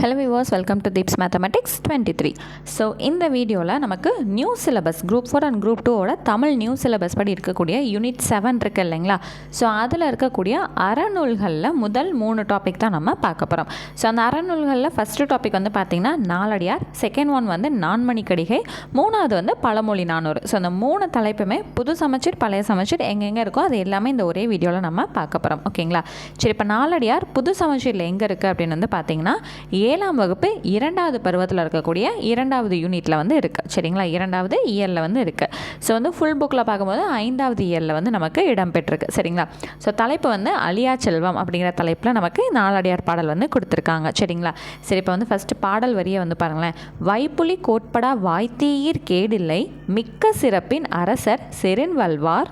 Hello viewers welcome to Deeps mathematics twenty three so இந்த வீடியோவில் நமக்கு new syllabus group four and group டூவோட Tamil new syllabus படி இருக்கக்கூடிய யூனிட் செவன் இருக்குது இல்லைங்களா? ஸோ அதில் இருக்கக்கூடிய அறநூல்களில் முதல் மூணு டாபிக் தான் நம்ம பார்க்க போகிறோம் ஸோ அந்த அறநூல்களில் ஃபஸ்ட்டு டாபிக் வந்து பார்த்திங்கன்னா நாலடியார் செகண்ட் ஒன் வந்து நான்மணி கடிகை மூணாவது வந்து பழமொழி நானூறு. ஸோ அந்த மூணு தலைப்புமே புது சமச்சீர் பழைய சமச்சீர் எங்கெங்கே இருக்கோ அது எல்லாமே இந்த ஒரே வீடியோவில் நம்ம பார்க்க போகிறோம் ஓகேங்களா சரி இப்போ நாலடியார் புது சமைச்சீரில் எங்கே இருக்குது அப்படின்னு வந்து பார்த்தீங்கன்னா ஏழாம் வகுப்பு இரண்டாவது பருவத்தில் இருக்கக்கூடிய இரண்டாவது யூனிட்டில் வந்து இருக்குது சரிங்களா? இரண்டாவது இயரில் வந்து இருக்குது ஸோ வந்து ஃபுல் புக்கில் பார்க்கும்போது ஐந்தாவது இயரில் வந்து நமக்கு இடம்பெற்றிருக்கு சரிங்களா? ஸோ தலைப்பு வந்து அழியா செல்வம் அப்படிங்கிற தலைப்பில் நமக்கு நாலடியார் பாடல் வந்து கொடுத்துருக்காங்க. சரிங்களா? சரி இப்போ வந்து ஃபஸ்ட்டு பாடல் வரியை வந்து பாருங்களேன். வைப்புலி கோட்படா வாய்த்தீயிர் கேடில்லை மிக்க சிறப்பின் அரசர் செருன்வல்வார்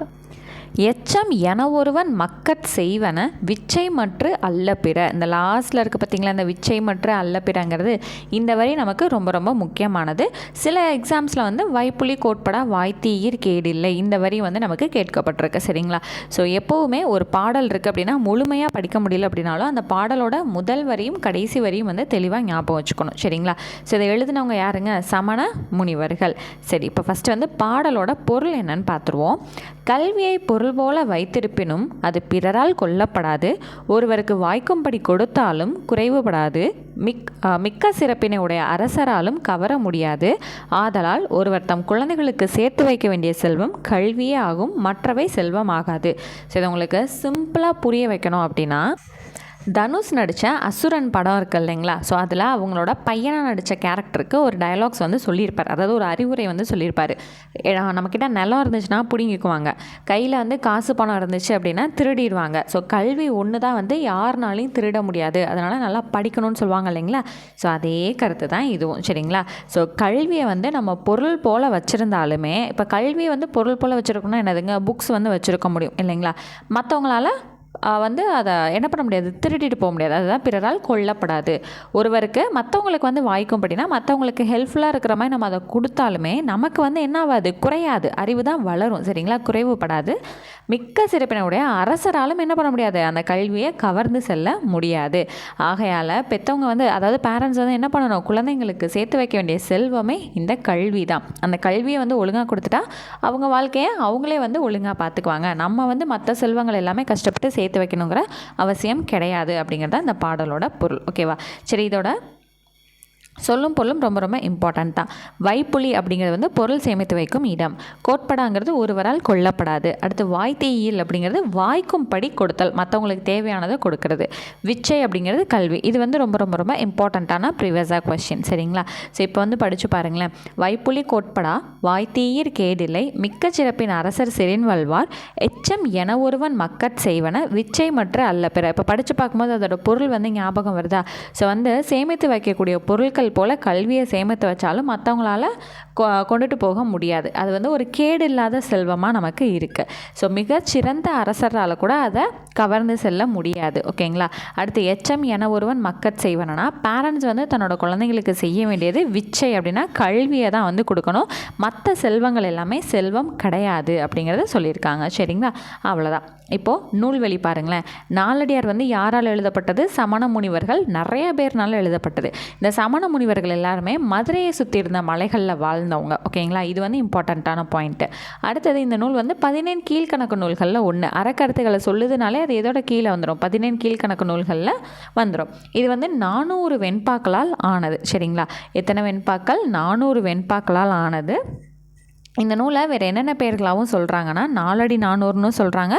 எச்சம் என ஒருவன் மக்கத் செய்வன விச்சை மற்று அல்ல பிற. இந்த லாஸ்ட்டில் இருக்க பார்த்தீங்களா இந்த விச்சை மற்று அல்ல பிறங்கிறது இந்த வரி நமக்கு ரொம்ப ரொம்ப முக்கியமானது. சில எக்ஸாம்ஸில் வந்து வைப்புலி கோட்படா வாய்த்தீயிர் கேடில்லை. இந்த வரி வந்து நமக்கு கேட்கப்பட்டிருக்கு சரிங்களா? ஸோ எப்போவுமே ஒரு பாடல் இருக்குது அப்படின்னா முழுமையாக படிக்க முடியல அப்படின்னாலும் அந்த பாடலோட முதல் வரியும் கடைசி வரியும் வந்து தெளிவாக ஞாபகம் வச்சுக்கணும் சரிங்களா? ஸோ இதை எழுதினவங்க யாருங்க? சமண முனிவர்கள். சரி இப்போ ஃபஸ்ட்டு வந்து பாடலோட பொருள் என்னன்னு பார்த்துருவோம் கல்வியை பொருள் போல வைத்திருப்பினும் அது பிறரால் கொல்லப்படாது. ஒருவருக்கு வாய்க்கும்படி கொடுத்தாலும் குறைவுபடாது. மிக் மிக்க சிறப்பினை உடைய அரசராலும் கவர முடியாது. ஆதலால் ஒருவர் தம் குழந்தைகளுக்கு சேர்த்து வைக்க வேண்டிய செல்வம் கல்வியே ஆகும். மற்றவை செல்வம் ஆகாது ஸோ இதை உங்களுக்கு சிம்பிளாக புரிய வைக்கணும் அப்படின்னா தனுஷ் நடித்த அசுரன் படம் இருக்குது இல்லைங்களா? ஸோ அதில் அவங்களோட பையனாக நடித்த கேரக்டருக்கு ஒரு டயலாக்ஸ் வந்து சொல்லியிருப்பார். அதாவது ஒரு அறிவுரை வந்து சொல்லியிருப்பார். நம்மக்கிட்ட நிலம் இருந்துச்சுன்னா பிடுங்கிக்குவாங்க. கையில் வந்து காசு பணம் இருந்துச்சு அப்படின்னா திருடிடுவாங்க. ஸோ கல்வி ஒன்று தான் வந்து யாருனாலையும் திருட முடியாது. அதனால் நல்லா படிக்கணும்னு சொல்லுவாங்க இல்லைங்களா? ஸோ அதே கருத்து தான் இதுவும். சரிங்களா? ஸோ கல்வியை வந்து நம்ம பொருள் போல் வச்சுருந்தாலுமே இப்போ கல்வியை வந்து பொருள் போல் வச்சுருக்கோம்னா என்னதுங்க? புக்ஸ் வந்து வச்சுருக்க முடியும் இல்லைங்களா? மற்றவங்களால வந்து அதை என்ன பண்ண முடியாது திருடிட்டு போக முடியாது. அதுதான் பிறரால் கொல்லப்படாது. ஒருவருக்கு மற்றவங்களுக்கு வந்து வாய்க்கும் அப்படின்னா மற்றவங்களுக்கு ஹெல்ப்ஃபுல்லாக இருக்கிற மாதிரி நம்ம அதை கொடுத்தாலுமே நமக்கு வந்து என்ன ஆகாது? குறையாது. அறிவு தான் வளரும். சரிங்களா? குறைவுபடாது. மிக்க சிறப்பினுடைய அரசராலும் என்ன பண்ண முடியாது? அந்த கல்வியை கவர்ந்து செல்ல முடியாது. ஆகையால் பெற்றவங்க வந்து அதாவது பேரண்ட்ஸ் வந்து என்ன பண்ணணும்? குழந்தைங்களுக்கு சேர்த்து வைக்க வேண்டிய செல்வமே இந்த கல்வி தான் அந்த கல்வியை வந்து ஒழுங்காக கொடுத்துட்டா அவங்க வாழ்க்கையை அவங்களே வந்து ஒழுங்காக பார்த்துக்குவாங்க. நம்ம வந்து மற்ற செல்வங்கள் எல்லாமே கஷ்டப்பட்டு சேர்த்து வைக்கணுங்கிற அவசியம் கிடையாது அப்படிங்கிறது இந்த பாடலோட பொருள். ஓகேவா சரி இதோட சொல்லும் பொருளும் ரொம்ப ரொம்ப இம்பார்ட்டண்ட் தான். வைப்புலி அப்படிங்கிறது வந்து பொருள் சேமித்து வைக்கும் இடம். கோட்படாங்கிறது ஒருவரால் கொல்லப்படாது. அடுத்து வாய் வாய்த்தீயில் அப்படிங்கிறது வாய்க்கும் படி கொடுத்தல் மற்றவங்களுக்கு தேவையானதை கொடுக்கறது. விச்சை அப்படிங்கிறது கல்வி. இது வந்து ரொம்ப ரொம்ப ரொம்ப இம்பார்ட்டண்ட்டான ப்ரீவியஸாக கொஷின் சரிங்களா? ஸோ இப்போ வந்து படித்து பாருங்களேன். வைப்புலி கோட்படா வாய் வாய்த்தீயிர் கேடில்லை மிக்க சிறப்பின் அரசர் சிறின் வல்வார் எச்சம் என ஒருவன் மக்கட் செய்வன விச்சை மற்ற அல்ல பிற. இப்போ படித்து பார்க்கும்போது அதோட பொருள் வந்து ஞாபகம் வருதா? ஸோ வந்து சேமித்து வைக்கக்கூடிய பொருட்கள் குழந்தைகள் போல் கல்வியை சேமித்து வச்சாலும் மற்றவங்களால கொண்டுட்டு போக முடியாது. அது வந்து ஒரு கேடு இல்லாத செல்வமாக நமக்கு இருக்குது ஸோ மிகச்சிறந்த அரசரால் கூட அதை கவர்ந்து செல்ல முடியாது. ஓகேங்களா அடுத்து எச்சம் என ஒருவன் மக்கட் செய்வனா பேரண்ட்ஸ் வந்து தன்னோட குழந்தைங்களுக்கு செய்ய வேண்டியது விச்சை அப்படின்னா கல்வியை தான் வந்து கொடுக்கணும். மற்ற செல்வங்கள் எல்லாமே செல்வம் கிடையாது அப்படிங்கிறத சொல்லியிருக்காங்க. சரிங்களா? அவ்வளோதான் இப்போது நூல்வெளி பாருங்களேன். நாலடியார் வந்து யாரால் எழுதப்பட்டது? சமண முனிவர்கள். நிறைய பேர்னால எழுதப்பட்டது. இந்த சமண முனிவர்கள் எல்லாருமே மதுரையை சுற்றி இருந்த மலைகளில் வாழ்ந்தவங்க ஓகேங்களா? இது வந்து இம்பார்ட்டண்ட்டான பாயிண்ட்டு அடுத்தது இந்த நூல் வந்து பதினேழு கீழ்கணக்கு நூல்களில் ஒன்று அறக்கருத்துக்களை சொல்லுதுனாலே அது எதோட கீழே வந்துடும் பதினேழு கீழ்கணக்கு நூல்களில் வந்துடும் இது வந்து நானூறு வெண்பாக்களால் ஆனது. சரிங்களா? எத்தனை வெண்பாக்கள்? நானூறு வெண்பாக்களால் ஆனது. இந்த நூலை வேறு என்னென்ன பெயர்களாகவும் சொல்கிறாங்கன்னா நாலடி நானூறுன்னு சொல்கிறாங்க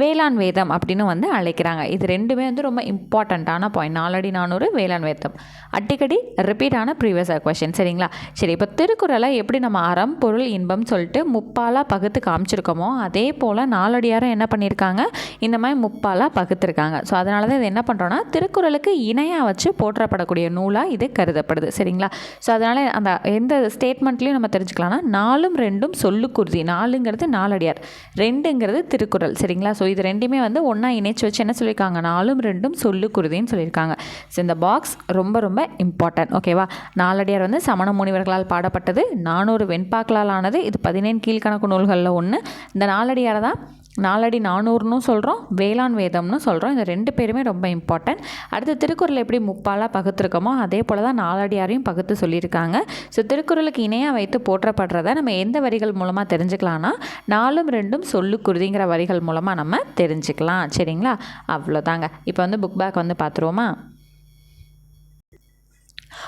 வேளாண் வேதம் அப்படின்னு வந்து அழைக்கிறாங்க. இது ரெண்டுமே வந்து ரொம்ப இம்பார்ட்டண்ட்டான பாயிண்ட் நாலடி நானூறு வேளாண் வேதம். அடிக்கடி ரிப்பீட்டான ப்ரீவியஸ் கொஷின் சரிங்களா? சரி இப்போ திருக்குறளை எப்படி நம்ம அறம் பொருள் இன்பம் சொல்லிட்டு முப்பாலாக பகுத்து காமிச்சிருக்கோமோ அதே போல் நாலடியாரும் என்ன பண்ணியிருக்காங்க இந்த மாதிரி முப்பாலாக பகுத்துருக்காங்க. ஸோ அதனால தான் இது என்ன பண்ணுறோன்னா திருக்குறளுக்கு இணையாக வச்சு போற்றப்படக்கூடிய நூலாக இது கருதப்படுது. சரிங்களா? ஸோ அதனால் அந்த எந்த ஸ்டேட்மெண்ட்லேயும் நம்ம தெரிஞ்சுக்கலாம்னா நாலும் ரெண்டு ரெண்டும் சொல்லுக்குருதி நாலுங்கிறது நாலடியார். ரெண்டுங்கிறது திருக்குறள். சரிங்களா? ஸோ இது ரெண்டுமே வந்து ஒன்றா இணைச்சு வச்சு என்ன சொல்லியிருக்காங்க? நாலும் ரெண்டும் சொல்லுக்குருதின்னு சொல்லியிருக்காங்க. ஸோ இந்த பாக்ஸ் ரொம்ப ரொம்ப இம்பார்ட்டன்ட் ஓகேவா நாலடியார் வந்து சமண முனிவர்களால் பாடப்பட்டது. நானூறு வெண்பாக்களால் ஆனது. இது பதினேழு கீழ்கணக்கு நூல்களில் ஒன்று இந்த நாலடியாரை தான் நாலடி நானூறுன்னு சொல்கிறோம் வேளாண் வேதம்னு சொல்கிறோம் இந்த ரெண்டு பேருமே ரொம்ப இம்பார்ட்டன்ட் அடுத்து திருக்குறள் எப்படி முப்பாலாக பகுத்துருக்கோமோ அதே போல் தான் நாலடியாரையும் பகுத்து சொல்லியிருக்காங்க. ஸோ திருக்குறளுக்கு இணையாக வைத்து போற்றப்படுறத நம்ம எந்த வரிகள் மூலமாக தெரிஞ்சுக்கலாம்னா நாலும் ரெண்டும் சொல்லுக்குருதிங்கிற வரிகள் மூலமாக நம்ம தெரிஞ்சுக்கலாம். சரிங்களா? அவ்வளோதாங்க. இப்போ வந்து புக் பேக் வந்து பார்த்துருவோமா?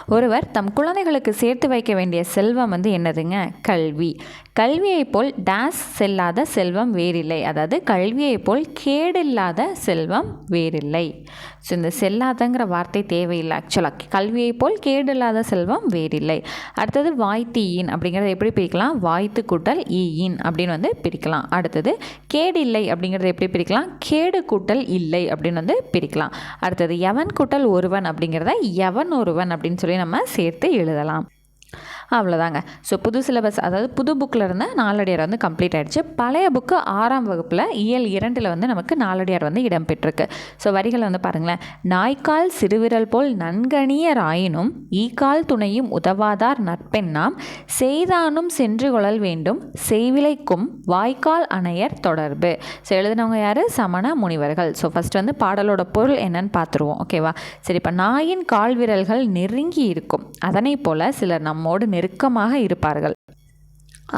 ஒருவர் தம் குழந்தைகளுக்கு சேர்த்து வைக்க வேண்டிய செல்வம் வந்து என்னதுங்க? கல்வி. கல்வியைப் போல் டேஸ் செல்லாத செல்வம் வேறில்லை. அதாவது கல்வியைப் போல் கேடில்லாத செல்வம் வேறில்லை. ஸோ இந்த செல்லாதங்கிற வார்த்தை தேவையில்லை. ஆக்சுவலாக கல்வியைப் போல் கேடில்லாத செல்வம் வேறில்லை. அடுத்தது வாய்த்தீயின் அப்படிங்கிறத எப்படி பிரிக்கலாம்? வாய்த்து கூட்டல் ஈயின் அப்படின்னு வந்து பிரிக்கலாம். அடுத்தது கேடில்லை அப்படிங்கிறத எப்படி பிரிக்கலாம்? கேடு கூட்டல் இல்லை அப்படின்னு வந்து பிரிக்கலாம். அடுத்தது எவன் கூட்டல் ஒருவன் அப்படிங்கிறத எவன் ஒருவன் அப்படின்னு சொல்லி நம்ம சேர்த்து எழுதலாம். அவ்வளோதாங்க ஸோ புது சிலபஸ் அதாவது புது புக்கில் இருந்த நாலடியார் வந்து கம்ப்ளீட் ஆகிடுச்சு பழைய புக்கு ஆறாம் வகுப்பில் இயல் இரண்டில் வந்து நமக்கு நாலடியார் வந்து இடம்பெற்றிருக்கு. ஸோ வரிகளை வந்து பாருங்களேன். நாய்க்கால் சிறுவிரல் போல் நன்கணியர் ஆயினும் ஈக்கால் துணையும் உதவாதார் நட்பெண்ணாம் செய்தானும் சென்று கொள்ளல் வேண்டும் செய்விலைக்கும் வாய்க்கால் அணையர் தொடர்பு. ஸோ எழுதினவங்க யார்? சமண முனிவர்கள். ஸோ ஃபஸ்ட் வந்து பாடலோட பொருள் என்னன்னு பார்த்துருவோம் ஓகேவா சரி இப்போ நாயின் கால் விரல்கள் நெருங்கி இருக்கும். அதனை போல் சிலர் நம்மோடு நெருக்கமாக இருப்பார்கள்.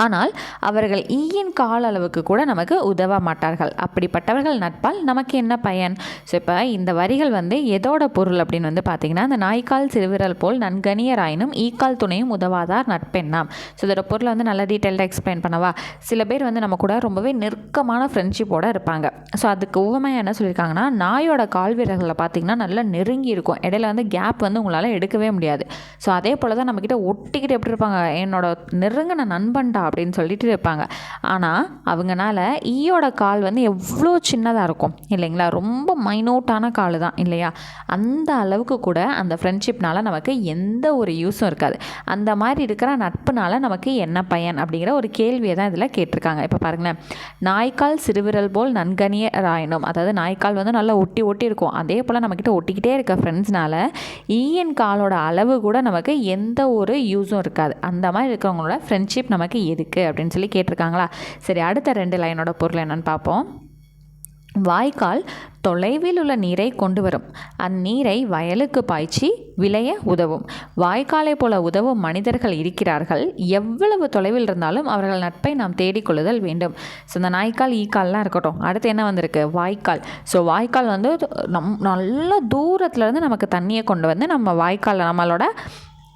ஆனால் அவர்கள் ஈயின் கால அளவுக்கு கூட நமக்கு உதவ மாட்டார்கள். அப்படிப்பட்டவர்கள் நட்பால் நமக்கு என்ன பயன்? ஸோ இப்போ இந்த வரிகள் வந்து எதோட பொருள் அப்படின்னு வந்து பார்த்தீங்கன்னா அந்த நாய்க்கால் சிறுவிரல் போல் நன்கணியராயினும் ஈக்கால் துணையும் உதவாதார் நட்பெண்ணாம் ஸோ இதோட பொருளை வந்து நல்லா டீட்டெயில்டாக எக்ஸ்பிளைன் பண்ணவா? சில பேர் வந்து நம்ம கூட ரொம்பவே நெருக்கமான ஃப்ரெண்ட்ஷிப்போடு இருப்பாங்க. ஸோ அதுக்கு உவமையாக என்ன சொல்லியிருக்காங்கன்னா நாயோட கால் வீரர்களை பார்த்தீங்கன்னா நல்லா நெருங்கி இருக்கும். இடையில வந்து கேப் வந்து உங்களால் எடுக்கவே முடியாது. ஸோ அதே போல் தான் நம்மக்கிட்ட ஒட்டிக்கிட்டு எப்படி இருப்பாங்க? என்னோட நெருங்கின நண்பன்டா அப்படின்னு சொல்லிட்டு இருப்பாங்க. ஆனால் அவங்கனால ஈயோட கால் வந்து எவ்வளோ சின்னதாக இருக்கும் இல்லைங்களா? ரொம்ப மைனூட்டான கால் தான் இல்லையா? அந்த அளவுக்கு கூட அந்த ஃப்ரெண்ட்ஷிப்னால நமக்கு எந்த ஒரு யூஸும் இருக்காது. அந்த மாதிரி இருக்கிற நட்புனால நமக்கு என்ன பயன் அப்படிங்கிற ஒரு கேள்வியை தான் இதில் கேட்டிருக்காங்க. இப்போ பாருங்களேன் நாய்க்கால் சிறுவிரல் போல் நன்கனிய ராயணும் அதாவது நாய்க்கால் வந்து நல்லா ஒட்டி ஒட்டி இருக்கும் அதே போல் நம்மக்கிட்ட ஒட்டிக்கிட்டே இருக்க ஃப்ரெண்ட்ஸ்னால ஈயன் காலோட அளவு கூட நமக்கு எந்த ஒரு யூஸும் இருக்காது. அந்த மாதிரி இருக்கிறவங்களோட ஃப்ரெண்ட்ஷிப் நமக்கு எதுக்கு அப்படின்னு சொல்லி கேட்டிருக்காங்களா? சரி அடுத்த ரெண்டு லைனோட பொருள் என்னன்னு பார்ப்போம். வாய்க்கால் தொலைவில் உள்ள நீரை கொண்டு வரும். அந்நீரை வயலுக்கு பாய்ச்சி விளைய உதவும். வாய்க்காலை போல உதவும் மனிதர்கள் இருக்கிறார்கள். எவ்வளவு தொலைவில் இருந்தாலும் அவர்கள் நட்பை நாம் தேடிக்கொள்ளுதல் வேண்டும். ஸோ இந்த நாய்க்கால் ஈக்கால்லாம் இருக்கட்டும். அடுத்து என்ன வந்திருக்கு? வாய்க்கால். ஸோ வாய்க்கால் வந்து நம் நல்ல தூரத்துலேருந்து நமக்கு தண்ணியை கொண்டு வந்து நம்ம வாய்க்கால் நம்மளோட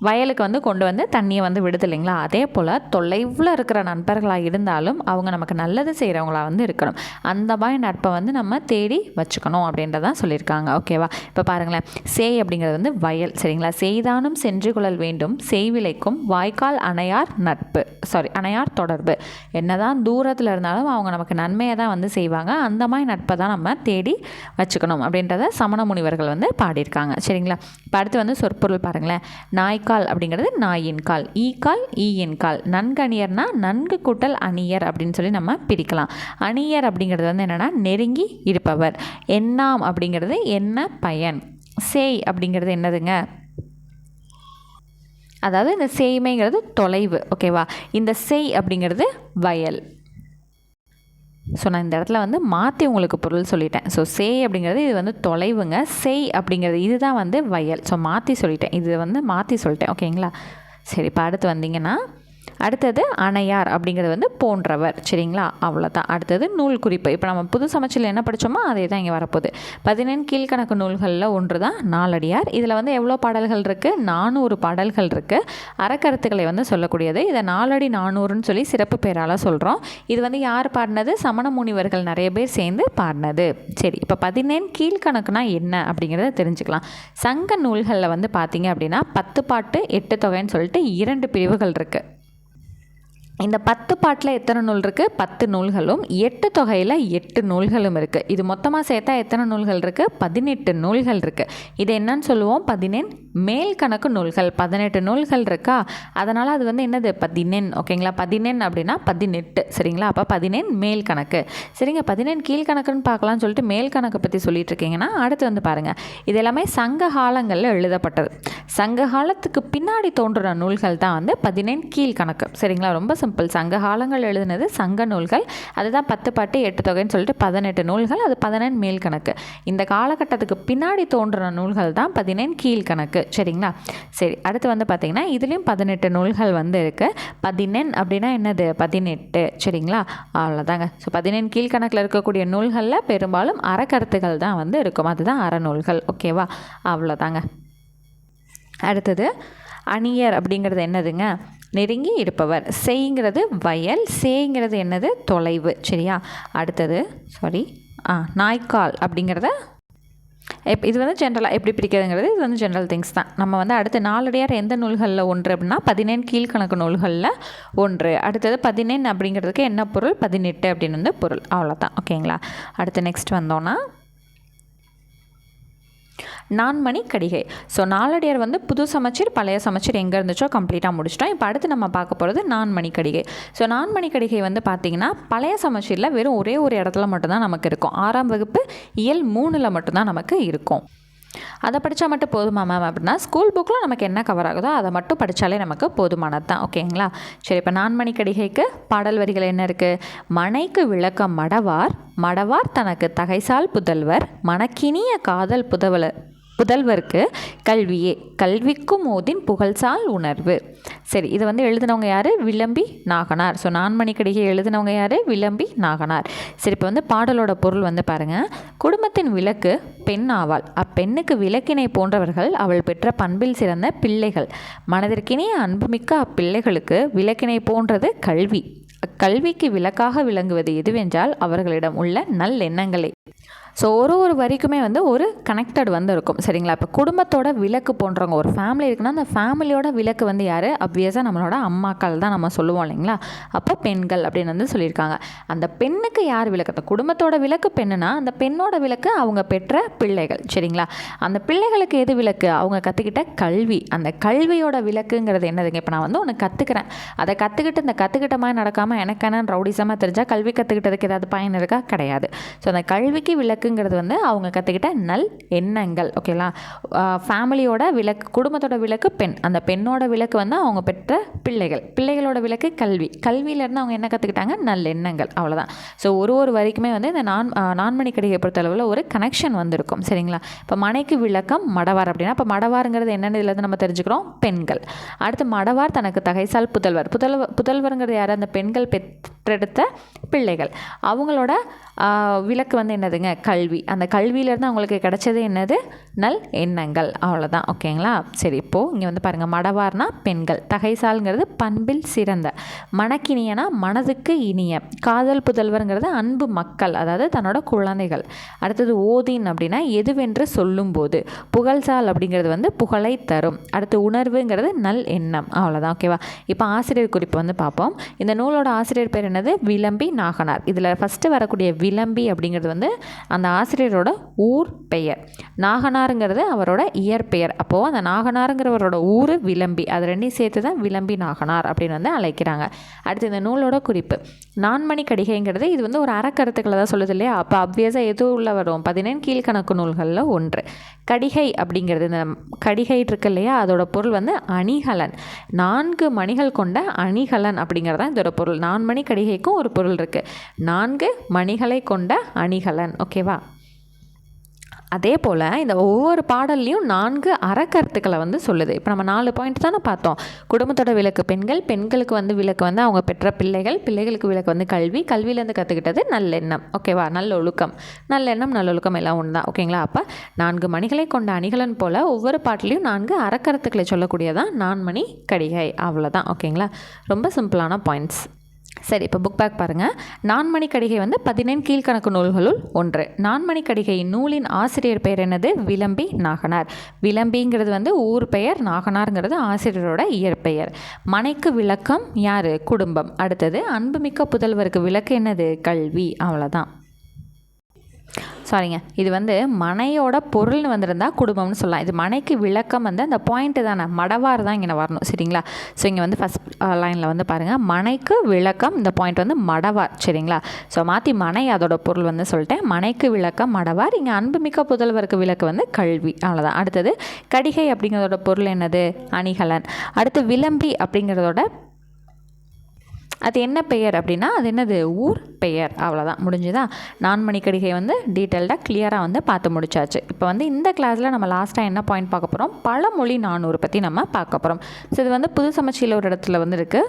வயலுக்கு வந்து கொண்டு வந்து தண்ணியை வந்து விடுது இல்லைங்களா? அதே போல் தொலைவில் இருக்கிற நண்பர்களாக இருந்தாலும் அவங்க நமக்கு நல்லது செய்கிறவங்களா வந்து இருக்கணும். அந்த மாதிரி நட்பை வந்து நம்ம தேடி வச்சுக்கணும் அப்படின்றதான் சொல்லியிருக்காங்க. ஓகேவா இப்போ பாருங்களேன். சேய் அப்படிங்கிறது வந்து வயல் சரிங்களா? செய்தானும் சென்று கொள்ளல் வேண்டும். செய்விலைக்கும் வாய்க்கால் அணையார் நட்பு. சாரி அணையார் தொடர்பு. என்னதான் தூரத்தில் இருந்தாலும் அவங்க நமக்கு நன்மையை தான் வந்து செய்வாங்க. அந்த மாதிரி நட்பை தான் நம்ம தேடி வச்சுக்கணும் அப்படின்றத சமண முனிவர்கள் வந்து பாடியிருக்காங்க. சரிங்களா? இப்போ அடுத்து வந்து சொற்பொருள் பாருங்களேன். நாய்க்கு கால் அப்படிங்கிறது நாயின் கால். ஈ கால் ஈயின் கால். நன்கணியர்னா நன்கு கூட்டல் அணியர் அப்படின்னு சொல்லி நம்ம பிரிக்கலாம். அணியர் அப்படிங்கிறது வந்து என்னென்னா நெருங்கி இருப்பவர். எண்ணாம் அப்படிங்கிறது என்ன பயன்? சேய் அப்படிங்கிறது என்னதுங்க? அதாவது இந்த சேய்மைங்கிறது தொலைவு ஓகேவா இந்த செய் அப்படிங்கிறது வயல். ஸோ நான் இந்த இடத்துல வந்து மாற்றி உங்களுக்கு பொருள் சொல்லிட்டேன். ஸோ சேய் அப்படிங்கிறது இது வந்து தொலைவுங்க. செய் அப்படிங்கிறது இதுதான் வந்து வயல். ஸோ மாற்றி சொல்லிட்டேன். இது வந்து மாற்றி சொல்லிட்டேன். ஓகேங்களா சரி இப்போ அடுத்து வந்தீங்கன்னா அடுத்தது அணையார் அப்படிங்கிறது வந்து போன்றவர். சரிங்களா? அவ்வளோதான் அடுத்தது நூல் குறிப்பு. இப்போ நம்ம புது சமைச்சில் என்ன படித்தோமோ அதே தான் இங்கே வரப்போகுது. பதினெண் கீழ்கணக்கு நூல்களில் ஒன்று தான் நாலடியார். இதில் வந்து எவ்வளோ பாடல்கள் இருக்குது நானூறு பாடல்கள் இருக்குது அறக்கருத்துக்களை வந்து சொல்லக்கூடியது. இதை நாலடி நானூறுன்னு சொல்லி சிறப்பு பேரால் சொல்கிறோம் இது வந்து யார் பாடினது? சமண முனிவர்கள் நிறைய பேர் சேர்ந்து பாடினது. சரி இப்போ பதினெண் கீழ்கணக்குனா என்ன அப்படிங்கிறத தெரிஞ்சுக்கலாம். சங்க நூல்களில் வந்து பார்த்தீங்க அப்படின்னா பத்து பாட்டு எட்டு தொகைன்னு சொல்லிட்டு இரண்டு பிரிவுகள் இருக்குது இந்த பத்து பாட்டில் எத்தனை நூல் இருக்குது பத்து நூல்களும் எட்டு தொகையில் எட்டு நூல்களும் இருக்குது இது மொத்தமாக சேர்த்தா எத்தனை நூல்கள் இருக்குது பதினெட்டு நூல்கள் இருக்குது இது என்னன்னு சொல்லுவோம்? பதினெண் மேல் கணக்கு நூல்கள். பதினெட்டு நூல்கள் இருக்கா? அதனால் அது வந்து என்னது? பதினெண். ஓகேங்களா? பதினெண் அப்படின்னா பதினெட்டு. சரிங்களா? அப்போ பதினெண் மேல் கணக்கு. சரிங்க பதினெண் கீழ்கணக்குன்னு பார்க்கலாம்னு சொல்லிட்டு மேல் கணக்கை பற்றி சொல்லிட்டு இருக்கீங்கன்னா அடுத்து வந்து பாருங்கள் இது எல்லாமே சங்க காலங்களில் எழுதப்பட்டது. சங்க காலத்துக்கு பின்னாடி தோன்றுற நூல்கள் தான் வந்து பதினெண் கீழ்கணக்கு சரிங்களா? ரொம்ப சிம்பிள். சங்க காலங்கள் எழுதினது சங்க நூல்கள். அதுதான் பத்து பாட்டு எட்டு தொகைன்னு சொல்லிட்டு பதினெட்டு நூல்கள். அது பதினெண் மேல் கணக்கு. இந்த காலகட்டத்துக்கு பின்னாடி தோன்றுற நூல்கள் தான் பதினெண் கீழ்கணக்கு சரிங்களா? சரி அடுத்து வந்து பார்த்திங்கன்னா இதுலேயும் பதினெட்டு நூல்கள் வந்து இருக்குது பதினெண் அப்படின்னா என்னது? பதினெட்டு. சரிங்களா? அவ்வளோதாங்க ஸோ பதினெண் கீழ்கணக்கில் இருக்கக்கூடிய நூல்களில் பெரும்பாலும் அறக்கருத்துகள் தான் வந்து இருக்கும். அதுதான் அறநூல்கள். ஓகேவா அவ்வளோதாங்க அடுத்தது அணியர் அப்படிங்கிறது என்னதுங்க? நெருங்கி இருப்பவர். செய்ங்கிறது வயல் சேங்கிறது என்னது? தொலைவு. சரியா? அடுத்தது சாரி ஆ நாய்க்கால் அப்படிங்கிறத எப் இது வந்து ஜென்ரலாக எப்படி பிரிக்கிறதுங்கிறது இது வந்து ஜென்ரல் திங்ஸ் தான். நம்ம வந்து அடுத்து நாலடியார் எந்த நூல்களில் ஒன்று அப்படின்னா பதினேழு கீழ்கணக்கு நூல்களில் ஒன்று. அடுத்தது பதினேழு அப்படிங்கிறதுக்கு என்ன பொருள்? பதினெட்டு அப்படின்னு வந்து பொருள். அவ்வளோதான் ஓகேங்களா? அடுத்து நெக்ஸ்ட் வந்தோன்னா நான்மணி கடிகை. ஸோ நாலடியார் வந்து புது சமச்சீர் பழைய சமச்சீர் எங்கே இருந்துச்சோ கம்ப்ளீட்டாக முடிச்சிட்டோம். இப்போ அடுத்து நம்ம பார்க்க போகிறது நான்மணி கடிகை. ஸோ நான்மணி கடிகை வந்து பார்த்திங்கன்னா பழைய சமச்சீரில் வெறும் ஒரே ஒரு இடத்துல மட்டும்தான் நமக்கு இருக்கும். ஆறாம் வகுப்பு இயல் மூணில் மட்டும்தான் நமக்கு இருக்கும். அதை படித்தா மட்டும் போதுமா மேம் அப்படின்னா ஸ்கூல் புக்கில் நமக்கு என்ன கவர் ஆகுதோ அதை மட்டும் படித்தாலே நமக்கு போதுமானது தான். ஓகேங்களா சரி இப்போ நான்மணி கடிகைக்கு பாடல் வரிகள் என்ன இருக்குது மனைக்கு விளக்கம் மடவார் மடவார் தனக்கு தகைசால் புதல்வர் மணக்கினிய காதல் புதவல புதல்வருக்கு கல்வியே கல்விக்கும் மோதின் புகழ்சால் உணர்வு. சரி இதை வந்து எழுதினவங்க யார்? விளம்பி நாகனார். ஸோ நான்மணி கடிகை எழுதினவங்க யார்? விளம்பி நாகனார். சரி இப்போ வந்து பாடலோட பொருள் வந்து பாருங்கள் குடும்பத்தின் விளக்கு பெண் ஆவாள். அப்பெண்ணுக்கு விளக்கினை போன்றவர்கள் அவள் பெற்ற பண்பில் சிறந்த பிள்ளைகள். மனதிற்கினே அன்புமிக்க அப்பிள்ளைகளுக்கு விளக்கினை போன்றது கல்வி. கல்விக்கு விளக்காக விளங்குவது எதுவென்றால் அவர்களிடம் உள்ள நல்லெண்ணங்களே. ஸோ ஒரு ஒரு வரிக்குமே வந்து ஒரு கனெக்டட் வந்து இருக்கும். சரிங்களா? இப்போ குடும்பத்தோட விளக்கு போன்றவங்க ஒரு ஃபேமிலி இருக்குன்னா அந்த ஃபேமிலியோட விளக்கு வந்து யார்? அப்வியஸாக நம்மளோட அம்மாக்கள் தான் நம்ம சொல்லுவோம் இல்லைங்களா? அப்போ பெண்கள் அப்படின்னு வந்து சொல்லியிருக்காங்க. அந்த பெண்ணுக்கு யார் விளக்கு? அந்த குடும்பத்தோட விளக்கு பெண்ணுனா அந்த பெண்ணோட விளக்கு அவங்க பெற்ற பிள்ளைகள். சரிங்களா? அந்த பிள்ளைகளுக்கு எது விளக்கு? அவங்க கற்றுக்கிட்ட கல்வி. அந்த கல்வியோட விளக்குங்கிறது என்னதுங்க? இப்போ நான் வந்து ஒன்று கற்றுக்கிறேன் அதை கற்றுக்கிட்டு இந்த கற்றுக்கிட்ட மாதிரி நடக்காமல் எனக்கு ரவுடிசமாக தெரிஞ்சால் கல்வி கற்றுக்கிட்டதுக்கு ஏதாவது பயன் இருக்கா? கிடையாது. ஸோ அந்த கல்விக்கு விளக்கு விளக்குங்கிறது வந்து அவங்க கற்றுக்கிட்ட நல் எண்ணங்கள் ஓகேங்களா ஃபேமிலியோட விளக்கு குடும்பத்தோட விளக்கு பெண். அந்த பெண்ணோட விளக்கு வந்து அவங்க பெற்ற பிள்ளைகள். பிள்ளைகளோட விளக்கு கல்வி. கல்வியிலேருந்து அவங்க என்ன கற்றுக்கிட்டாங்க நல் எண்ணங்கள் அவ்வளோதான் ஸோ ஒரு ஒரு வரைக்குமே வந்து இந்த நான் நான்மணி கடிகை பொறுத்தளவில் ஒரு கனெக்ஷன் வந்திருக்கும் சரிங்களா? இப்போ மனைக்கு விளக்கம் மடவார் அப்படின்னா இப்போ மடவாருங்கிறது என்னென்னு இதுலேருந்து நம்ம தெரிஞ்சுக்கிறோம்? பெண்கள். அடுத்து மடவார் தனக்கு தகைசால் புதல்வர். புதல்வர் புதல்வருங்கிறது யார்? அந்த பெண்கள் பெற்றெடுத்த பிள்ளைகள். அவங்களோட விளக்கு வந்து என்னதுங்க? கல்வி. அந்த கல்வியிலேருந்து அவங்களுக்கு கிடைச்சது என்னது? நல் எண்ணங்கள். அவ்வளோதான் ஓகேங்களா? சரி இப்போது இங்கே வந்து பாருங்கள் மடவார்னா பெண்கள். தகைசால்ங்கிறது பண்பில் சிறந்த. மணக்கினியனா மனதுக்கு இனிய. காதல் புதல்வருங்கிறது அன்பு மக்கள் அதாவது தன்னோட குழந்தைகள். அடுத்தது ஓதின் அப்படின்னா எதுவென்று சொல்லும்போது. புகழ்சால் அப்படிங்கிறது வந்து புகழை தரும். அடுத்து உணர்வுங்கிறது நல் எண்ணம். அவ்வளோதான் ஓகேவா? இப்போ ஆசிரியர் குறிப்பு வந்து பார்ப்போம். இந்த நூலோட ஆசிரியர் பேர் என்னது? விளம்பி நாகனார். இதில் ஃபஸ்ட்டு வரக்கூடிய வி விளம்பி அப்படிங்கிறது வந்து அந்த ஆசிரியரோட ஊர் பெயர். நாகனாருங்கிறது அவரோட இயற்பெயர். அப்போது அந்த நாகனாருங்கிறவரோட ஊர் விளம்பி. அது ரெண்டையும் சேர்த்து தான் விளம்பி நாகனார் அப்படின்னு வந்து அழைக்கிறாங்க. அடுத்து இந்த நூலோட குறிப்பு. நான்மணி கடிகைங்கிறது இது வந்து ஒரு அறக்கருத்துக்களை தான் சொல்லுது இல்லையா? அப்போ அப்வியஸாக எது உள்ள வரும்? பதினேழு கீழ்கணக்கு நூல்களில் ஒன்று. கடிகை அப்படிங்கிறது இந்த கடிகை இருக்கு இல்லையா? அதோட பொருள் வந்து அணிகலன். நான்கு மணிகள் கொண்ட அணிகலன் அப்படிங்கிறது தான் இதோட பொருள். நான்மணி கடிகைக்கும் ஒரு பொருள் இருக்குது நான்கு மணிகளை கொண்ட அணிகலன் ஓகேவா அதே போல் இந்த ஒவ்வொரு பாடல்லையும் நான்கு அறக்கருத்துக்களை வந்து சொல்லுது. இப்போ நம்ம நாலு பாயிண்ட் தானே பார்த்தோம். குடும்பத்தோட விளக்கு பெண்கள் பெண்களுக்கு வந்து விளக்கு வந்து அவங்க பெற்ற பிள்ளைகள் பிள்ளைகளுக்கு விளக்கு வந்து கல்வி கல்வியிலேருந்து கற்றுக்கிட்டது நல்லெண்ணம் ஓகேவா நல்லொழுக்கம் நல்லெண்ணம் நல்லொழுக்கம் எல்லாம் ஒன்று தான் ஓகேங்களா அப்போ நான்கு மணிகளை கொண்ட அணிகலன் போல் ஒவ்வொரு பாட்டிலையும் நான்கு அறக்கருத்துக்களை சொல்லக்கூடியதான் நான்மணி கடிகை அவ்வளோதான் ஓகேங்களா ரொம்ப சிம்பிளான பாயிண்ட்ஸ் சரி இப்போ புக் பேக் பாருங்கள் நான்மணி கடிகை வந்து பதினேழு கீழ்கணக்கு நூல்களுள் ஒன்று. நான்மணி கடிகை நூலின் ஆசிரியர் பெயர் என்னது? விளம்பி நாகனார். விளம்பிங்கிறது வந்து ஊர் பெயர் நாகனாருங்கிறது ஆசிரியரோட இயற்பெயர். மனைக்கு விளக்கம் யார்? குடும்பம். அடுத்தது அன்புமிக்க புதல்வருக்கு விளக்கு என்னது? கல்வி. அவ்வளோதான் சாரிங்க இது வந்து மனையோட பொருள்னு வந்திருந்தா குடும்பம்னு சொல்லலாம். இது மனைக்கு விளக்கம் வந்து அந்த பாயிண்ட்டு தானே. மடவார் தான் இங்கே வரணும். சரிங்களா? ஸோ இங்கே வந்து ஃபஸ்ட் லைனில் வந்து பாருங்கள் மனைக்கு விளக்கம் இந்த பாயிண்ட் வந்து மடவார் சரிங்களா? ஸோ மாற்றி மனை அதோட பொருள் வந்து சொல்லிட்டேன். மனைக்கு விளக்கம் மடவார் இங்கே அன்புமிக்க புதல்வருக்கு விளக்கு வந்து கல்வி. அவ்வளோதான் அடுத்தது கடிகை அப்படிங்கிறதோட பொருள் என்னது? அணிகலன். அடுத்து விளம்பி அப்படிங்கிறதோட அது என்ன பெயர் அப்படின்னா அது என்னது? ஊர் பெயர். அவ்வளோதான் முடிஞ்சுதா? நான்மணிக்கடிகை வந்து டீட்டெயில்டாக கிளியராக வந்து பார்த்து முடிச்சாச்சு. இப்போ வந்து இந்த கிளாஸில் நம்ம லாஸ்ட்டாக என்ன பாயிண்ட் பார்க்க போகிறோம் பழமொழி நானூறு பற்றி நம்ம பார்க்க போகிறோம் ஸோ இது வந்து புது சமைச்சியில் ஒரு இடத்துல வந்து இருக்குது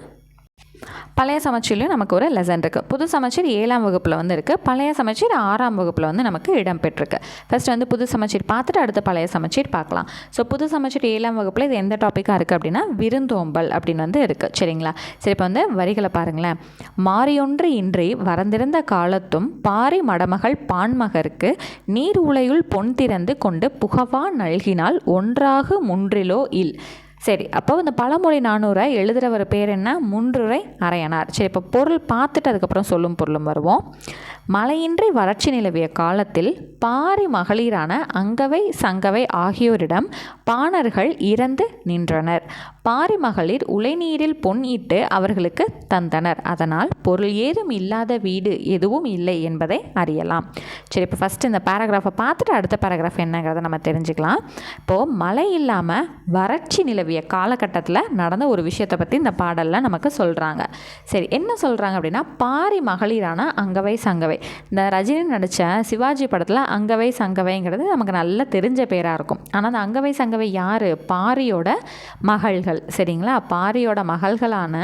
பழைய சமச்சீர்லையும் நமக்கு ஒரு லெசன் இருக்குது புது சமச்சீர் ஏழாம் வகுப்பில் வந்து இருக்குது பழைய சமச்சீர் ஆறாம் வகுப்பில் வந்து நமக்கு இடம் பெற்றிருக்கு. ஃபஸ்ட்டு வந்து புது சமச்சீர் பார்த்துட்டு அடுத்து பழைய சமச்சீர் பார்க்கலாம். ஸோ புது சமச்சீர் ஏழாம் வகுப்பில் இது எந்த டாப்பிக்காக இருக்குது அப்படின்னா விருந்தோம்பல் அப்படின்னு வந்து இருக்குது சரிங்களா? சரி இப்போ வந்து வரிகளை பாருங்களேன். மாறியொன்று இன்றி வரந்திருந்த காலத்தும் பாரி மடமகள் பான்மகருக்கு நீர் உலையுள் பொன் திறந்து கொண்டு புகவா நல்கினால் ஒன்றாக முன்றிலோ இல். சரி அப்போ இந்த பழமொழி நானூறை எழுதுகிறவர் பேர் என்ன? முன்றுரை அரையனார். சரி இப்போ பொருள் பார்த்துட்டு அதுக்கப்புறம் சொல்லும் பொருளும் வருவோம். மழையின்றி வறட்சி நிலவிய காலத்தில் பாரி மகளிரான அங்கவை சங்கவை ஆகியோரிடம் பாணர்கள் இறந்து நின்றனர். பாரி மகளிர் உலைநீரில் பொன் இட்டு அவர்களுக்கு தந்தனர். அதனால் பொருள் ஏதும் இல்லாத வீடு எதுவும் இல்லை என்பதை அறியலாம். சரி இப்போ ஃபஸ்ட்டு இந்த பேராகிராஃபை பார்த்துட்டு அடுத்த பேராகிராஃப் என்னங்கிறத நம்ம தெரிஞ்சுக்கலாம். இப்போது மழை இல்லாமல் வறட்சி நிலவிய காலகட்டத்தில் நடந்த ஒரு விஷயத்தை பற்றி இந்த பாடலில் நமக்கு சொல்கிறாங்க சரி என்ன சொல்கிறாங்க அப்படின்னா பாரி மகளிரான அங்கவை சங்கவை. இந்த ரஜினி நடித்த சிவாஜி படத்தில் அங்கவை சங்கவைங்கிறது நமக்கு நல்லா தெரிஞ்ச பேராக இருக்கும். ஆனால் அந்த அங்கவை சங்கவை யார்? பாரியோட மகள்கள். சரிங்களா? பாரியோட மகள்களான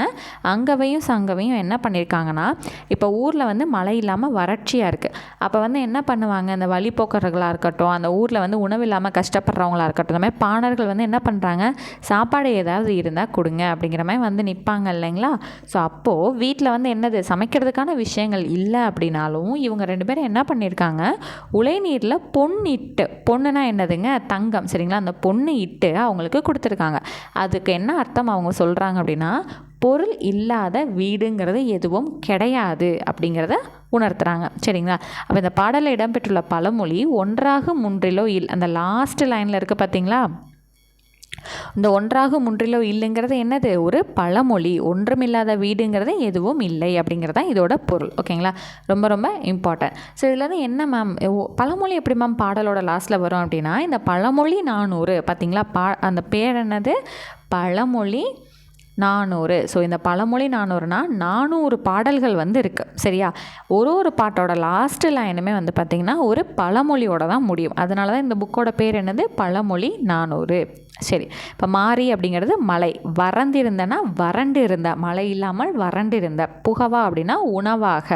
அங்கவையும் சங்கவையும் என்ன பண்ணியிருக்காங்கன்னா இப்போ ஊரில் வந்து மழை இல்லாமல் வறட்சியாக இருக்குது அப்போ வந்து என்ன பண்ணுவாங்க? அந்த வழிபோக்கர்களாக இருக்கட்டும் அந்த ஊரில் வந்து உணவு இல்லாமல் கஷ்டப்படுறவங்களா இருக்கட்டும் இந்த மாதிரி பாணர்கள் வந்து என்ன பண்ணுறாங்க சாப்பாடு ஏதாவது இருந்தால் கொடுங்க அப்படிங்கிற மாதிரி வந்து நிற்பாங்க இல்லைங்களா? ஸோ அப்போது வீட்டில் வந்து என்னது? சமைக்கிறதுக்கான விஷயங்கள் இல்லை அப்படின்னாலும் இவங்க ரெண்டு பேரும் என்ன பண்ணியிருக்காங்க உலைநீரில் இட்டு பொண்ணுனா என்னதுங்க? தங்கம் சரிங்களா? அந்த பொண்ணு இட்டு அவங்களுக்கு கொடுத்துருக்காங்க. அதுக்கு என்ன அர்த்தம் அவங்க சொல்கிறாங்க அப்படின்னா பொருள் இல்லாத வீடுங்கிறது எதுவும் கிடையாது அப்படிங்கிறத உணர்த்துறாங்க சரிங்களா? அப்போ இந்த பாடலில் இடம்பெற்றுள்ள பழமொழி ஒன்றாக முன்றிலோ இல் அந்த லாஸ்ட் லைனில் இருக்குது பார்த்தீங்களா இந்த ஒன்றாக முன்றிலோ இல்லைங்கிறது என்னது? ஒரு பழமொழி. ஒன்றுமில்லாத வீடுங்கிறது எதுவும் இல்லை அப்படிங்கிறது தான் இதோட பொருள். ஓகேங்களா? ரொம்ப ரொம்ப இம்பார்ட்டன்ட் ஸோ இதில் வந்து என்ன மேம் பழமொழி எப்படி மேம் பாடலோட லாஸ்ட்டில் வரும் அப்படின்னா இந்த பழமொழி நானூறு. பார்த்தீங்களா பா அந்த பேர் என்னது? பழமொழி நானூறு. ஸோ இந்த பழமொழி நானூறுனா நானூறு பாடல்கள் வந்து இருக்குது சரியா? ஒரு ஒரு பாட்டோட லாஸ்ட்டு லைனுமே வந்து பார்த்திங்கன்னா ஒரு பழமொழியோட தான் முடியும். அதனால தான் இந்த புக்கோட பேர் என்னது? பழமொழி நானூறு. சரி. இப்போ மாறி அப்படிங்கிறது மலை. வறண்டிருந்தனா வறண்டு இருந்த மழை இல்லாமல் வறண்டு இருந்த புகவா அப்படின்னா உணவாக.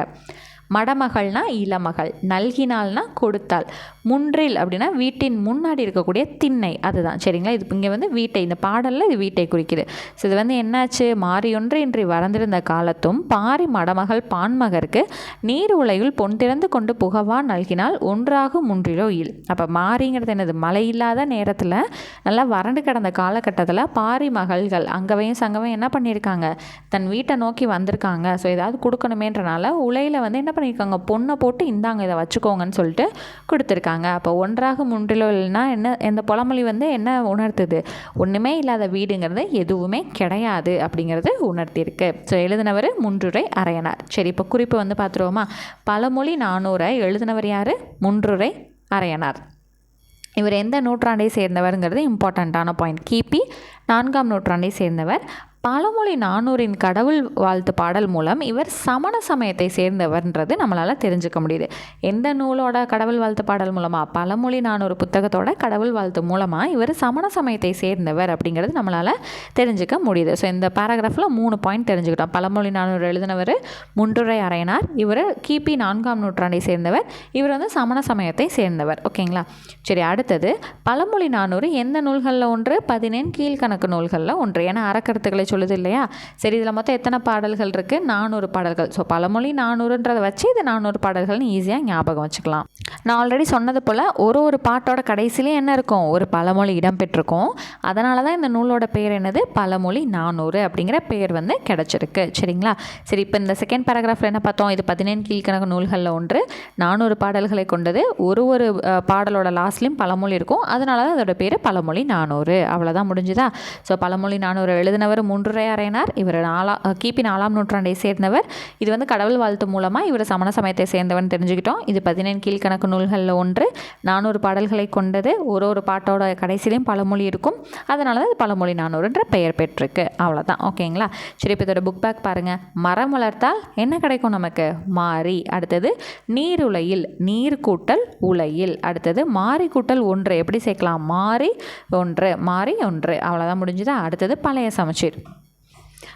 மடமகள்னா இளமகள் நல்கினால்னா கொடுத்தாள். முன்றில் அப்படின்னா வீட்டின் முன்னாடி இருக்கக்கூடிய திண்ணை அதுதான். சரிங்களா? இது இங்கே வந்து வீட்டை இந்த பாடலில் இது வீட்டை குறிக்குது. ஸோ இது வந்து என்னாச்சு? மாறியொன்று இன்றி வறந்திருந்த காலத்தும் பாரி மடமகள் பான்மகருக்கு நீர் உலையில் பொன் திறந்து கொண்டு புகவா நல்கினால் ஒன்றாக முன்றிலோ இல். அப்போ மாறிங்கிறது என்னது? மழை இல்லாத நேரத்தில் நல்லா வறண்டு கிடந்த காலகட்டத்தில் பாரி மகள்கள் அங்கவையும் சங்கவையும் என்ன பண்ணியிருக்காங்க தன் வீட்டை நோக்கி வந்திருக்காங்க. ஸோ ஏதாவது கொடுக்கணுமேன்றனால உலையில் வந்து என்ன பண்ணியிருக்காங்க. பொண்ணை போட்டு இந்தாங்க இதை வச்சுக்கோங்கன்னு சொல்லிட்டு கொடுத்துருக்காங்க. அப்போ ஒன்றாக முன்றிலோ இல்லைன்னா என்ன இந்த புலமொழி வந்து என்ன உணர்த்துது? ஒன்றுமே இல்லாத வீடுங்கிறது எதுவுமே கிடையாது அப்படிங்கிறது உணர்த்தியிருக்கு. ஸோ எழுதினவர் முன்றுரை அரையனார். சரி இப்போ குறிப்பு வந்து பார்த்துருவோமா? பழமொழி நானூறை எழுதினவர் யார்? முன்றுரை அரையனார். இவர் எந்த நூற்றாண்டை சேர்ந்தவருங்கிறது இம்பார்ட்டண்ட்டான பாயிண்ட் கிபி நான்காம் நூற்றாண்டை சேர்ந்தவர் பழமொழி நானூரின் கடவுள் வாழ்த்து பாடல் மூலம் இவர் சமண சமயத்தை சேர்ந்தவர்ன்றது நம்மளால் தெரிஞ்சுக்க முடியுது. எந்த நூலோட கடவுள் வாழ்த்து பாடல் மூலமாக பழமொழி நானூறு புத்தகத்தோட கடவுள் வாழ்த்து மூலமாக இவர் சமண சமயத்தை சேர்ந்தவர் அப்படிங்கிறது நம்மளால் தெரிஞ்சுக்க முடியுது. ஸோ இந்த பேராகிராஃபில் மூணு பாயிண்ட் தெரிஞ்சுக்கிட்டோம். பழமொழி நானூறு எழுதினவர் முன்றுரை அரையனார் இவர் கிபி நான்காம் நூற்றாண்டை சேர்ந்தவர். இவர் வந்து சமண சமயத்தை சேர்ந்தவர். ஓகேங்களா சரி அடுத்தது. பழமொழி நானூறு எந்த நூல்களில் ஒன்று? பதினெண் கீழ்கணக்கு நூல்களில் ஒன்று. ஏன்னா அறக்கருத்துக்களை சொல்லுது இல்லையா? சரி இதில் மொத்தம் எத்தனை பாடல்கள் இருக்குது நானூறு பாடல்கள். ஸோ பழமொழி நானூறுன்றதை வச்சு இது நானூறு பாடல்கள்னு ஈஸியாக ஞாபகம் வச்சுக்கலாம். நான் ஆல்ரெடி சொன்னது போல் ஒரு ஒரு பாட்டோட கடைசிலையும் என்ன இருக்கும்? ஒரு பழமொழி இடம்பெற்றிருக்கும் அதனால தான் இந்த நூலோட பேர் என்னது? பழமொழி நானூறு அப்படிங்கிற பேர் வந்து கிடச்சிருக்கு. சரிங்களா? சரி இப்போ இந்த செகண்ட் பேராகிராஃபில் என்ன பார்த்தோம்? இது பதினேழு கீழ்கணக்கு நூல்களில் ஒன்று. நானூறு பாடல்களை கொண்டது. ஒரு ஒரு பாடலோட லாஸ்ட்லேயும் பழமொழி இருக்கும். அதனால தான் அதோட பேர் பழமொழி நானூறு. அவ்வளோதான் முடிஞ்சுதா? ஸோ பழமொழி நானூறு எழுதினவர் மூன்றுரை அறையினார். இவர் நாலா கிபி நாலாம் நூற்றாண்டை சேர்ந்தவர். இது வந்து கடவுள் வாழ்த்து மூலமாக இவர் சமண சமயத்தை சேர்ந்தவன் தெரிஞ்சுக்கிட்டோம். இது பதினேழு கீழ்கணக்கு நூல்களில் ஒன்று. நானூறு பாடல்களை கொண்டது. ஒரு ஒரு பாட்டோட கடைசிலையும் பழமொழி இருக்கும். அதனால தான் பழமொழி நானூறுன்ற பெயர் பெற்றிருக்கு. அவ்வளோதான் ஓகேங்களா? சரி இப்போ இதோட புக் பேக் பாருங்கள் மரம் வளர்த்தால் என்ன கிடைக்கும் நமக்கு? மாறி அடுத்தது நீர் உலையில் நீர் கூட்டல் உலையில். அடுத்தது மாறி கூட்டல் ஒன்று. எப்படி சேர்க்கலாம்? மாறி ஒன்று. மாறி ஒன்று. அவ்வளோதான் முடிஞ்சுதா? அடுத்தது பழைய சமச்சீர்.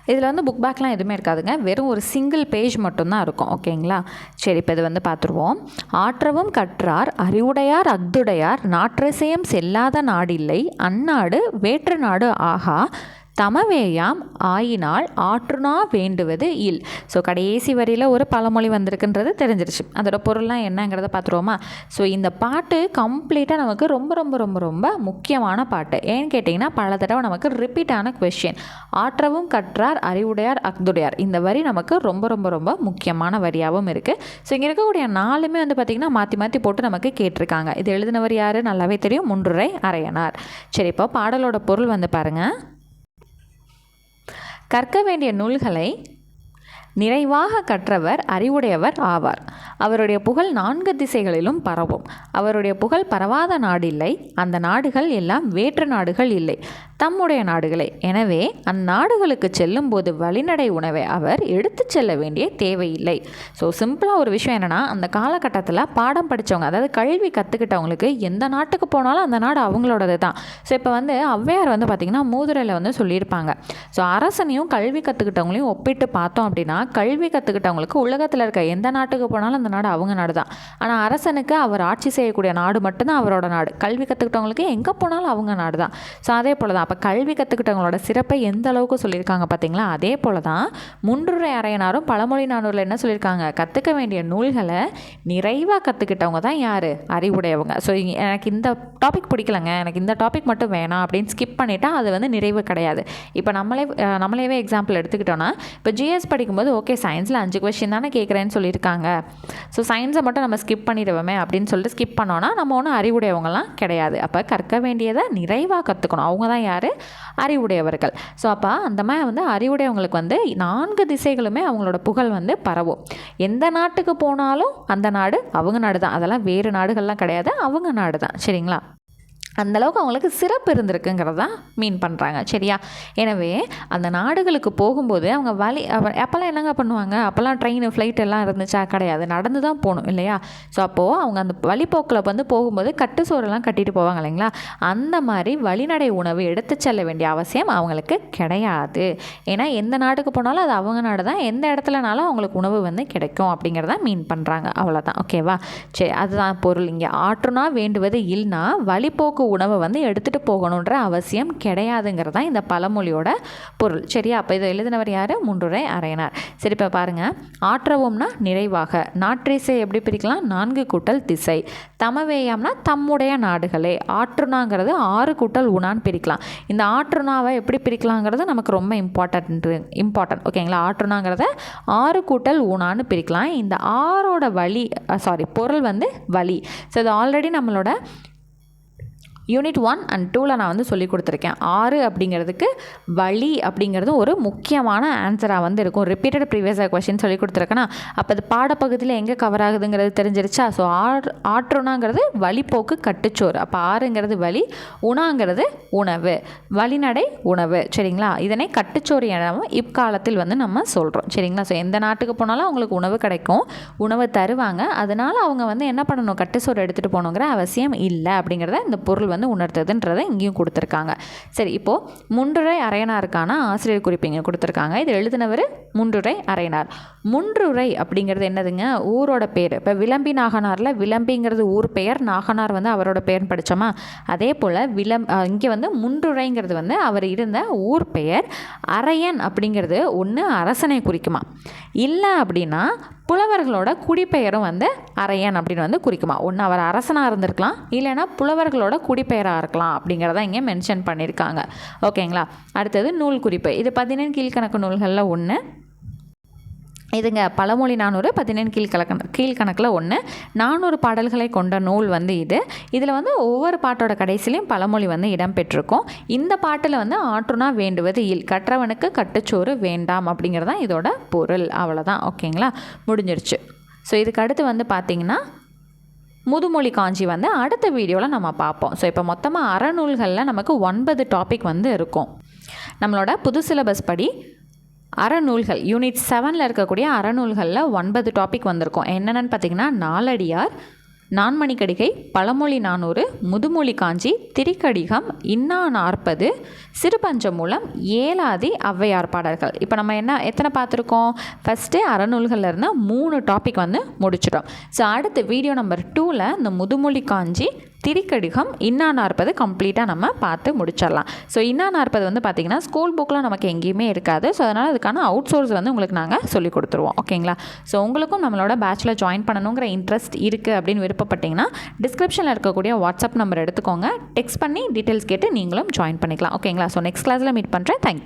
இதில் வந்து புக் பேக்லாம் எதுவுமே இருக்காதுங்க. வெறும் ஒரு சிங்கிள் பேஜ் மட்டும்தான் இருக்கும். ஓகேங்களா சரி இப்போ இது வந்து பார்த்துருவோம். ஆற்றவும் கற்றார் அறிவுடையார் அக்துடையார் நாற்றசயம் செல்லாத நாடில்லை. அந்நாடு வேற்று நாடு ஆகா. தமவேயாம் ஆயினால் ஆற்றுனா வேண்டுவது இல். ஸோ கடைசி வரியில் ஒரு பழமொழி வந்திருக்குன்றது தெரிஞ்சிருச்சு. அதோட பொருள்லாம் என்னங்கிறத பார்த்துருவோமா? ஸோ இந்த பாட்டு கம்ப்ளீட்டாக நமக்கு ரொம்ப ரொம்ப ரொம்ப ரொம்ப முக்கியமான பாட்டு. ஏன்னு கேட்டிங்கன்னா பல தடவை நமக்கு ரிப்பீட்டான கொஷின் ஆற்றவும் கற்றார் அறிவுடையார் அக்துடையார் இந்த வரி நமக்கு ரொம்ப ரொம்ப ரொம்ப முக்கியமான வரியாகவும் இருக்குது ஸோ இங்கே இருக்கக்கூடிய நாலுமே வந்து பார்த்திங்கன்னா மாற்றி மாற்றி போட்டு நமக்கு கேட்டிருக்காங்க. இது எழுதினவர் யார்? நல்லாவே தெரியும். முன்றுரை அரையனார். சரி இப்போ பாடலோட பொருள் வந்து பாருங்கள் கற்க வேண்டிய நூல்களை நிறைவாக கற்றவர் அறிவுடையவர் ஆவார். அவருடைய புகழ் நான்கு திசைகளிலும் பரவும். அவருடைய புகழ் பரவாத நாடில்லை அந்த நாடுகள் எல்லாம் வேற்று நாடுகள் இல்லை தம்முடைய நாடுகளே. எனவே அந்நாடுகளுக்கு செல்லும்போது வழிநடை உணவை அவர் எடுத்து செல்ல வேண்டிய தேவையில்லை. ஸோ சிம்பிளாக ஒரு விஷயம் என்னென்னா அந்த காலகட்டத்தில் பாடம் படித்தவங்க அதாவது கல்வி கற்றுக்கிட்டவங்களுக்கு எந்த நாட்டுக்கு போனாலும் அந்த நாடு அவங்களோடது தான். ஸோ இப்போ வந்து ஔவையார் வந்து பார்த்திங்கன்னா மூதுரையில் வந்து சொல்லியிருப்பாங்க. ஸோ அரசனையும் கல்வி கற்றுக்கிட்டவங்களையும் ஒப்பிட்டு பார்த்தோம் அப்படின்னா கல்வி கற்றுக்கிட்டவங்களுக்கு உலகத்தில் இருக்க எந்த நாட்டுக்கு போனாலும் அந்த நாடு அவங்க நாடு தான் ஆனால் அரசனுக்கு அவர் ஆட்சி செய்யக்கூடிய நாடு மட்டும்தான் அவரோட நாடு. கல்வி கற்றுக்கிட்டவங்களுக்கு எங்கே போனாலும் அவங்க நாடு தான் ஸோ அதே போல் தான் அப்போ கல்வி கற்றுக்கிட்டவங்களோட சிறப்பை எந்த அளவுக்கு சொல்லியிருக்காங்க பார்த்தீங்களா அதே போல் தான் முன்றுரை அறையனாரும் பழமொழி நானூரில் என்ன சொல்லியிருக்காங்க? கற்றுக்க வேண்டிய நூல்களை நிறைவாக கற்றுக்கிட்டவங்க தான் யார்? அறிவுடையவங்க. ஸோ எனக்கு இந்த டாபிக் பிடிக்கலங்க. எனக்கு இந்த டாபிக் மட்டும் வேணாம் அப்படின்னு ஸ்கிப் பண்ணிட்டால் அது வந்து நிறைவு கிடையாது. இப்போ நம்மளே நம்மளேவே எக்ஸாம்பிள் எடுத்துக்கிட்டோன்னா இப்போ ஜிஎஸ் படிக்கும்போது ஓகே சயின்ஸில் அஞ்சு கொஷின் தானே கேட்குறேன்னு சொல்லியிருக்காங்க. ஸோ சயின்ஸை மட்டும் நம்ம ஸ்கிப் பண்ணிடுவோமே அப்படின்னு சொல்லிட்டு ஸ்கிப் பண்ணோன்னா நம்ம ஒன்றும் அறிவுடையவங்கலாம் கிடையாது. அப்போ கற்க வேண்டியதை நிறைவாக கற்றுக்கணும் அவங்க தான் யார்? அறிவுடையவர்கள். ஸோ அப்போ அந்த மாதிரி வந்து அறிவுடையவங்களுக்கு வந்து நான்கு திசைகளுமே அவங்களோட புகழ் வந்து பரவும். எந்த நாட்டுக்கு போனாலும் அந்த நாடு அவங்க நாடு தான் அதெல்லாம் வேறு நாடுகள்லாம் கிடையாது. அவங்க நாடு தான் சரிங்களா? அந்தளவுக்கு அவங்களுக்கு சிறப்பு இருந்திருக்குங்கிறத மீன் பண்ணுறாங்க சரியா? எனவே அந்த நாடுகளுக்கு போகும்போது அவங்க வழி அப்போல்லாம் என்னங்க பண்ணுவாங்க? அப்போல்லாம் ட்ரெயின் ஃப்ளைட் எல்லாம் இருந்துச்சா? கிடையாது நடந்து தான் போகணும் இல்லையா? ஸோ அப்போது அவங்க அந்த வழிப்போக்கில் வந்து போகும்போது கட்டு சோறெல்லாம் கட்டிட்டு போவாங்க இல்லைங்களா? அந்த மாதிரி வழிநடை உணவு எடுத்து செல்ல வேண்டிய அவசியம் அவங்களுக்கு கிடையாது. ஏன்னா எந்த நாட்டுக்கு போனாலும் அது அவங்க நாடு தான் எந்த இடத்துலனாலும் அவங்களுக்கு உணவு வந்து கிடைக்கும் அப்படிங்கிறத மீன் பண்ணுறாங்க அவ்வளோதான் ஓகேவா சரி அதுதான் பொருள். இங்கே ஆற்றுனா வேண்டுவது இல்லைனா வழிப்போக்கு உணவை வந்து எடுத்துகிட்டு போகணுன்ற அவசியம் கிடையாதுங்கிறது தான் இந்த பழமொழியோட பொருள். சரியா? அப்போ இதை எழுதினவர் யார்? முன்றுரை அரையனார் சரி இப்போ பாருங்கள் ஆற்றவும்னா நிறைவாக. நாற்றிசை எப்படி பிரிக்கலாம்? நான்கு கூட்டல் திசை. தமவேயம்னா தம்முடைய நாடுகளே. ஆற்றுனாங்கிறது ஆறு கூட்டல் உணான்னு பிரிக்கலாம். இந்த ஆற்றுனாவை எப்படி பிரிக்கலாங்கிறது நமக்கு ரொம்ப இம்பார்ட்டன்ட் இம்பார்ட்டன்ட் ஓகேங்களா ஆற்றுனாங்கிறத ஆறு கூட்டல் ஊனான்னு பிரிக்கலாம். இந்த ஆறோட வழி சாரி பொருள் வந்து வழி. ஸோ இது ஆல்ரெடி நம்மளோட யூனிட் ஒன் அண்ட் டூவில் நான் வந்து சொல்லி கொடுத்துருக்கேன். ஆறு அப்படிங்கிறதுக்கு வழி அப்படிங்கிறது ஒரு முக்கியமான ஆன்சராக வந்து இருக்கும். ரிப்பீட்டட் ப்ரீவியஸ் கொஷின் சொல்லி கொடுத்துருக்கேன்னா அப்போ அது பாடப்பகுதியில் எங்கே கவர் ஆகுதுங்கிறது தெரிஞ்சிருச்சா? ஸோ ஆறு ஆற்றுனாங்கிறது வழிப்போக்கு கட்டுச்சோறு. அப்போ ஆறுங்கிறது வழி உணாங்கிறது உணவு. வழிநடை உணவு. சரிங்களா? இதனை கட்டுச்சோறு எனவும் இக்காலத்தில் வந்து நம்ம சொல்கிறோம் சரிங்களா? ஸோ எந்த நாட்டுக்கு போனாலும் அவங்களுக்கு உணவு கிடைக்கும். உணவு தருவாங்க. அதனால் அவங்க வந்து என்ன பண்ணணும்? கட்டுச்சோறு எடுத்துகிட்டு போகணுங்கிற அவசியம் இல்லை அப்படிங்கிறத இந்த பொருள் வந்து உணர்த்துதுன்றதை இங்கேயும் கொடுத்துருக்காங்க. சரி இப்போது முன்றுரை அரையனாருக்கான ஆசிரியர் குறிப்பு இங்கே கொடுத்துருக்காங்க. இது எழுதினவர் முன்றுரை அரையனார் முன்றுரை அப்படிங்கிறது என்னதுங்க? ஊரோட பேர். இப்போ விளம்பி நாகனாரில் விளம்பிங்கிறது ஊர் பெயர் நாகனார் வந்து அவரோட பெயர்னு படித்தோமா அதே போல் விளம் இங்கே வந்து முன்றுரைங்கிறது வந்து அவர் இருந்த ஊர் பெயர் அரையன் அப்படிங்கிறது ஒன்று அரசனை குறிக்குமா? இல்லை அப்படின்னா புலவர்களோட குடிப்பெயரும் வந்து அரையன் அப்படின்னு வந்து குறிக்குமா? ஒன்று அவர் அரசனாக இருந்திருக்கலாம் இல்லைன்னா புலவர்களோட குடிப்பெயராக இருக்கலாம் அப்படிங்கிறத இங்கே மென்ஷன் பண்ணியிருக்காங்க ஓகேங்களா? அடுத்தது நூல் குறிப்பு. இது பார்த்தீங்கன்னா கீழ்கணக்கு நூல்களில் ஒன்று இதுங்க பழமொழி நானூறு பதினேழு கீழ்கணக்கு கீழ்கணக்கில் ஒன்று நானூறு பாடல்களை கொண்ட நூல் வந்து இது. இதில் வந்து ஒவ்வொரு பாட்டோட கடைசிலையும் பழமொழி வந்து இடம்பெற்றிருக்கும். இந்த பாட்டில் வந்து ஆற்றுனா வேண்டுவது இல் கற்றவனுக்கு கட்டுச்சோறு வேண்டாம் அப்படிங்கிறது தான் இதோட பொருள். அவ்வளோதான் ஓகேங்களா? முடிஞ்சிருச்சு. ஸோ இதுக்கு அடுத்து வந்து பார்த்திங்கன்னா முதுமொழி காஞ்சி வந்து அடுத்த வீடியோவில் நம்ம பார்ப்போம் ஸோ இப்போ மொத்தமாக அறநூல்களில் நமக்கு ஒன்பது டாபிக் வந்து இருக்கும். நம்மளோட புது சிலபஸ் படி அறநூல்கள். யூனிட் செவனில் இருக்கக்கூடிய அறநூல்களில் ஒன்பது டாபிக் வந்திருக்கும். என்னென்னு பார்த்தீங்கன்னா நாலடியார் நான்மணிக்கடிகை பழமொழி நானூறு முதுமொழி காஞ்சி திரிக்கடிகம் இன்னா நாற்பது சிறுபஞ்சமூலம் ஏலாதி ஔவையார் பாடல்கள். இப்போ நம்ம என்ன எத்தனை பார்த்துருக்கோம்? ஃபஸ்ட்டு அறநூல்களில் இருந்து மூணு டாபிக் வந்து முடிச்சிட்டோம். ஸோ அடுத்து வீடியோ நம்பர் டூவில் இந்த முதுமொழி காஞ்சி திரிக்கடிகம் இன்னா நாற்பது கம்ப்ளீட்டாக நம்ம பார்த்து முடிச்சிடலாம். ஸோ இன்னா நாற்பது வந்து பார்த்திங்கன்னா ஸ்கூல் புக்கில் நமக்கு எங்கேயுமே இருக்காது. ஸோ அதனால் அதுக்கான அவுட் சோர்ஸ் வந்து உங்களுக்கு நாங்கள் சொல்லி கொடுத்துருவோம். ஓகேங்களா ஸோ உங்களுக்கும் நம்மளோட பேச்சில் ஜாயின் பண்ணணுங்கிற இன்ட்ரெஸ்ட் இருக்குது அப்படின்னு விருப்பப்பட்டிங்கன்னா டிஸ்கிரிப்ஷனில் இருக்கக்கூடிய வாட்ஸ்அப் நம்பர் எடுத்துக்கோங்க. டெக்ஸ்ட் பண்ணி டீட்டெயில்ஸ் கேட்டு நீங்களும் ஜாயின் பண்ணிக்கலாம். ஓகேங்களா ஸோ நெக்ஸ்ட் கிளாஸில் மீட் பண்ணுறேன் தேங்க்யூ